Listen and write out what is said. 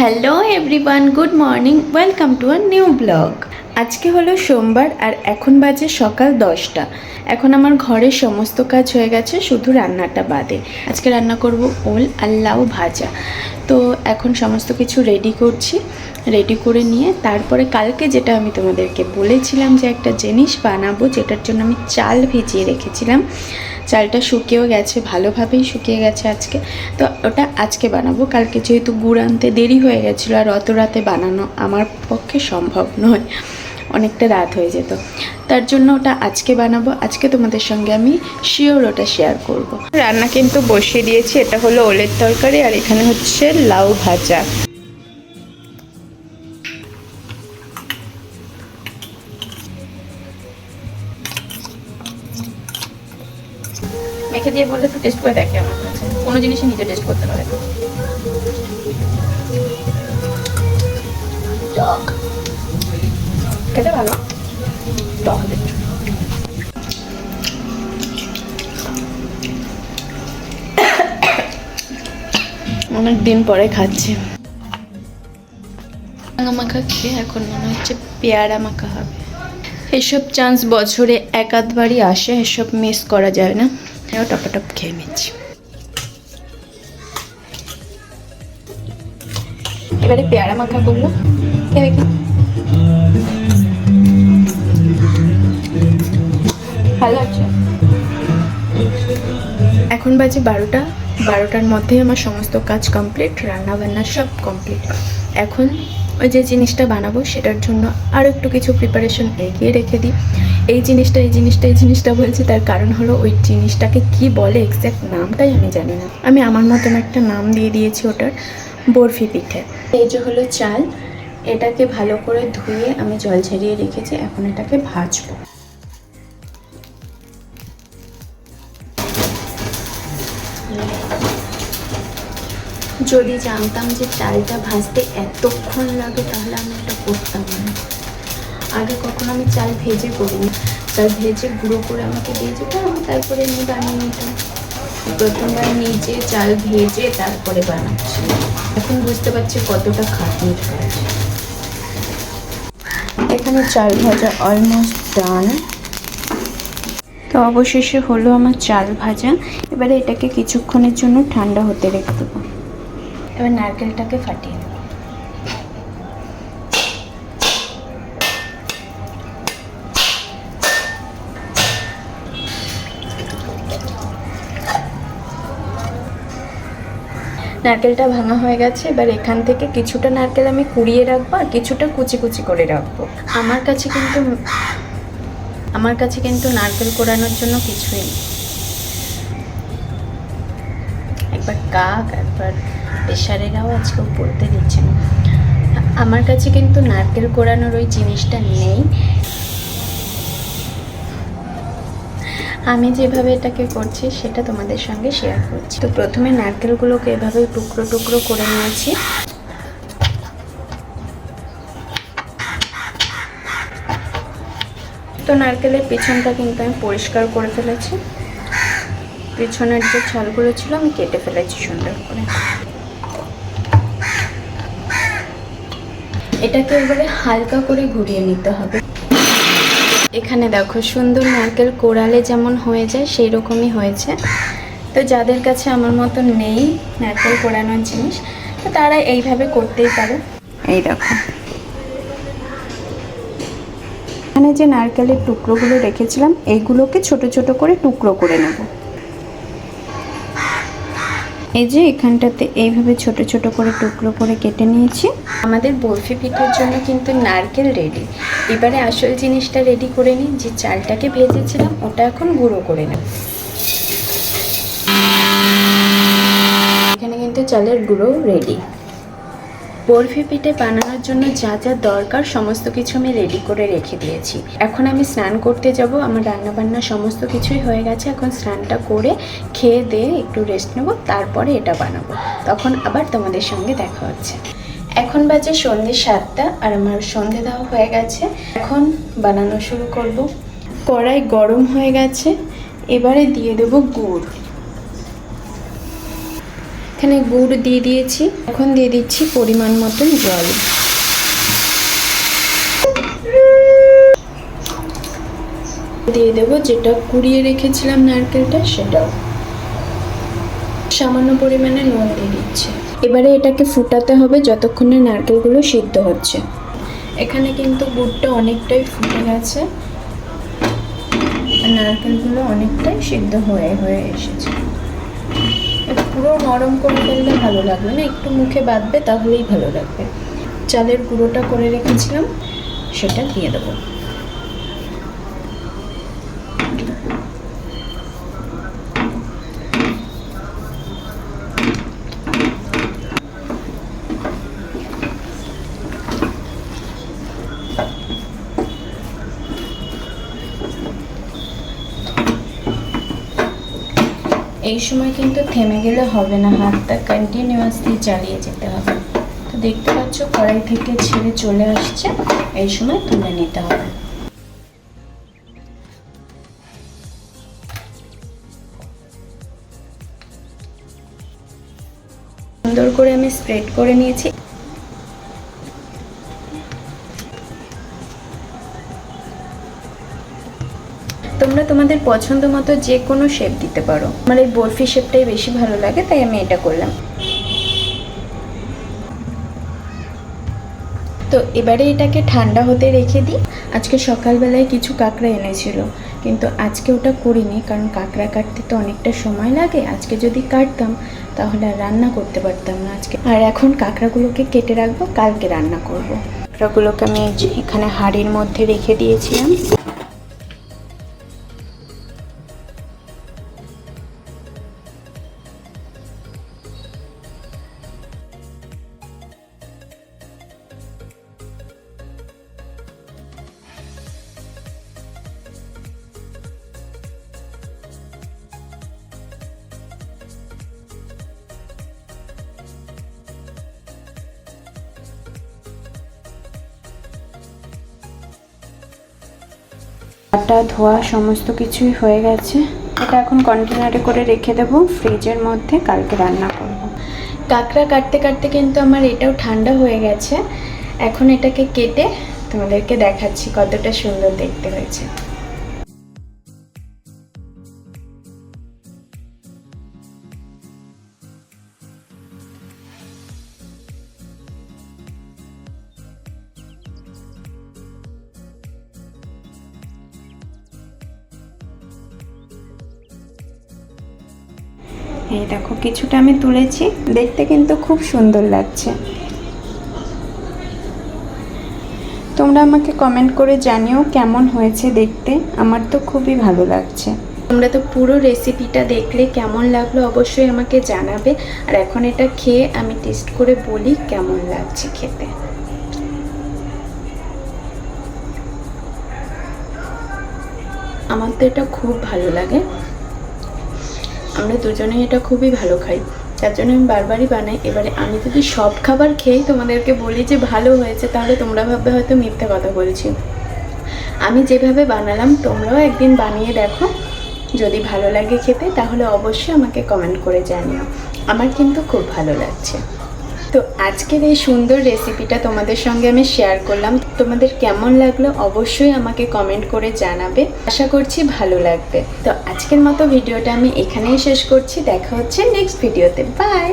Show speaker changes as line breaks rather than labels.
hello everyone good morning welcome to a new blog আজকে হলো সোমবার আর এখন বাজে সকাল দশটা। এখন আমার ঘরের সমস্ত কাজ হয়ে গেছে, শুধু রান্নাটা বাদে। আজকে রান্না করব ওল আর লাউ ভাজা। তো এখন সমস্ত কিছু রেডি করছি। রেডি করে নিয়ে তারপরে কালকে যেটা আমি তোমাদেরকে বলেছিলাম যে একটা জিনিস বানাবো, যেটার জন্য আমি চাল ভিজিয়ে রেখেছিলাম। চালটা শুকিয়েও গেছে, ভালোভাবেই শুকিয়ে গেছে আজকে। তো ওটা আজকে বানাবো। কালকে যেহেতু গুড় আনতে দেরি হয়ে গেছিল আর অত রাতে বানানো আমার পক্ষে সম্ভব নয়। অনেকটা রাত হয়ে যেত। তার জন্য ওটা আজকে বানাবো। আজকে তোমাদের সঙ্গে আমি শিওর ওটা শেয়ার করব। রান্না কিন্তু বসিয়ে দিয়েছি। এটা হলো ওলের তরকারি আর এখানে হচ্ছে লাউ ভাজা। মেখে দিয়ে বললে তো টেস্ট করে দেখে আমার কাছে। কোনো জিনিসই নিজে টেস্ট করতে পারে না। টক খেতে ভালো। টক অনেক দিন পরে খাচ্ছি। মাখা খেয়ে এখন মনে হচ্ছে পেয়ারা মাখা হবে। এসব চান্স বছরে এক আধবারই আসে এসব মিস করা যায় না। এও টপাটপ খেয়ে নিচ্ছি। এবারে পেয়ারা মাখা করল। খেয়ে ভালো এখন বাজে বারোটা। বারোটার মধ্যেই আমার সমস্ত কাজ কমপ্লিট রান্না বান্না সব কমপ্লিট এখন ওই যে জিনিসটা বানাবো সেটার জন্য আরও একটু কিছু প্রিপারেশন এগিয়ে রেখে দিই। এই জিনিসটা এই জিনিসটা এই জিনিসটা বলছি তার কারণ হলো ওই জিনিসটাকে কি বলে এক্স্যাক্ট নামটাই আমি জানি না। আমি আমার মতন একটা নাম দিয়ে দিয়েছি ওটার বরফি পিঠে। এই যে হলো চাল এটাকে ভালো করে ধুয়ে আমি জল ঝরিয়ে রেখেছি, এখন এটাকে ভাজবো। যদি জানতাম যে চালটা ভাজতে এতক্ষণ লাগে, তাহলে আমি এটা করতাম না। আগে কখনো আমি চাল ভেজে করিনি। চাল ভেজে গুঁড়ো করে আমাকে দিয়ে যেত আমি তারপরে এমনি বানিয়ে নিতাম। প্রথমবার নিজে চাল ভেজে তারপরে বানাচ্ছি। এখন বুঝতে পারছি কতটা খাটনির কাজ। এখানে চাল ভাজা অলমোস্ট ডান তো অবশেষে হলো আমার চাল ভাজা। এবারে এটাকে কিছুক্ষণের জন্য ঠান্ডা হতে রেখে দেবো। এবার নারকেলটাকে ফাটিয়ে নারকেলটা ভাঙা হয়ে গেছে, এবার এখান থেকে কিছুটা নারকেল আমি কুড়িয়ে রাখব আর কিছুটা কুচি কুচি করে রাখব। আমার কাছে কিন্তু, আমার কাছে কিন্তু নারকেল কোড়ানোর জন্য কিছুই নেই। একবার কাক, একবার প্রেশারেরাও আজকেও পড়তে দিচ্ছে না আমার কাছে কিন্তু নারকেল কোড়ানোর ওই জিনিসটা নেই। আমি যেভাবে এটাকে করছি, সেটা তোমাদের সঙ্গে শেয়ার করছি। তো প্রথমে নারকেলগুলোকে এভাবে টুকরো টুকরো করে নিয়েছি। তো নারকেলের পিছনটা কিন্তু আমি পরিষ্কার করে ফেলেছি। পিছনের যে ছালগুলো ছিল, আমি কেটে ফেলেছি সুন্দর করে। এটাকে এবারে হালকা করে ঘুরিয়ে নিতে হবে। এখানে দেখো সুন্দর নারকেল কোড়ালে যেমন হয়ে যায় সেই রকমই হয়েছে। তো যাদের কাছে আমার মতো নেই নারকেল কোড়ানোর জিনিস তো তারা এইভাবে করতেই পারে। এই দেখো। এখানে যে নারকেলের টুকরোগুলো রেখেছিলাম এইগুলোকে ছোট ছোট করে টুকরো করে নেব। এই যে এখানটাতে এইভাবে ছোট ছোট করে টুকরো করে কেটে নিয়েছি। আমাদের বরফি পিঠের জন্য কিন্তু নারকেল রেডি এবারে আসল জিনিসটা রেডি করে নিই, যে চালটাকে ভেজেছিলাম, ওটা এখন গুঁড়ো করে নেব। এখানে কিন্তু চালের গুঁড়ো রেডি বরফি পিঠে বানানোর জন্য যা যা দরকার সমস্ত কিছু আমি রেডি করে রেখে দিয়েছি। এখন আমি স্নান করতে যাব, আমার রান্না বান্না সমস্ত কিছুই হয়ে গেছে, এখন স্নানটা করে খেয়ে দিয়ে একটু রেস্ট নেব, তারপরে এটা বানাবো। তখন আবার তোমাদের সঙ্গে দেখা হচ্ছে। এখন বাজে সন্ধ্যে সাতটা, আর আমার সন্ধে দেওয়া হয়ে গেছে। এখন বানানো শুরু করব। কড়াই গরম হয়ে গেছে, এবারে দিয়ে দেবো গুড়। এখানে গুড় দিয়ে দিয়েছি। এখন দিয়ে দিচ্ছি পরিমাণ মতন জল। দিয়ে দেবো যেটা কুড়িয়ে রেখেছিলাম নারকেলটা, সেটাও। সামান্য পরিমাণে নুন দিয়ে দিচ্ছি। এবারে এটাকে ফুটাতে হবে যতক্ষণে নারকেলগুলো সিদ্ধ হচ্ছে। এখানে কিন্তু গুড়টা অনেকটাই ফুটে গেছে। নারকেলগুলো অনেকটাই সিদ্ধ হয়ে হয়ে এসেছে। পুরো নরম করে ফেললে ভালো লাগবে না, একটু মুখে বাঁধবে তাহলেই ভালো লাগবে। চালের গুঁড়োটা করে রেখেছিলাম, সেটা দিয়ে দেবো। এই সময় কিন্তু থেমে গেলে হবে না, হাতটা কন্টিনিউয়াসলি চালিয়ে যেতে হবে। তো দেখতে পাচ্ছ, কড়াই থেকে ছেড়ে চলে আসছে, এই সময় তুলে নিতে হবে। সুন্দর করে আমি স্প্রেড করে নিয়েছি। তোমরা তোমাদের পছন্দ মতো যে কোনো শেপ দিতে পারো। আমার এই বরফি শেপটাই বেশি ভালো লাগে, তাই আমি এটা করলাম। তো এবারে এটাকে ঠান্ডা হতে রেখে দিই। আজকে সকালবেলায় কিছু কাঁকড়া এনেছিল, কিন্তু আজকে ওটা করিনি, কারণ কাঁকড়া কাটতে তো অনেকটা সময় লাগে। আজকে যদি কাটতাম, তাহলে আর রান্না করতে পারতাম না আজকে। আর এখন কাঁকড়াগুলোকে কেটে রাখব, কালকে রান্না করব। কাঁকড়াগুলোকে আমি এখানে হাঁড়ির মধ্যে রেখে দিয়েছিলাম। আটা ধোয়া, সমস্ত কিছুই হয়ে গেছে। এটা এখন কন্টেনারে করে রেখে দেবো। ফ্রিজের মধ্যে কালকে রান্না করব। কাঁকড়া কাটতে কাটতে কিন্তু আমার এটাও ঠান্ডা হয়ে গেছে। এখন এটাকে কেটে তোমাদেরকে দেখাচ্ছি কতটা সুন্দর দেখতে হয়েছে। এই দেখো, কিছুটা আমি তুলেছি। দেখতে কিন্তু খুব সুন্দর লাগছে। তোমরা আমাকে কমেন্ট করে জানিও কেমন হয়েছে দেখতে। আমার তো খুবই ভালো লাগছে। তোমরা তো পুরো রেসিপিটা দেখলে কেমন লাগল অবশ্যই আমাকে জানাবে। আর এখন এটা খেয়ে আমি টেস্ট করে বলি কেমন লাগছে খেতে। আমার তো এটা খুব ভালো লাগে। আমরা দুজনেই এটা খুবই ভালো খাই। তার জন্য আমি বারবারই বানাই। এবারে আমি যদি সব খাবার খেয়েই তোমাদেরকে বলি যে ভালো হয়েছে, তাহলে তোমরা ভাববে হয়তো মিথ্যে কথা বলছি। আমি যেভাবে বানালাম, তোমরাও একদিন বানিয়ে দেখো। যদি ভালো লাগে খেতে, তাহলে অবশ্যই আমাকে কমেন্ট করে জানিও। আমার কিন্তু খুব ভালো লাগছে। তো আজকের এই সুন্দর রেসিপিটা তোমাদের সঙ্গে আমি শেয়ার করলাম। তোমাদের কেমন লাগল অবশ্যই আমাকে কমেন্ট করে জানাবে। আশা করছি ভালো লাগবে। তো আজকের মতো ভিডিওটা আমি এখানেই শেষ করছি। দেখা হচ্ছে নেক্সট ভিডিওতে বাই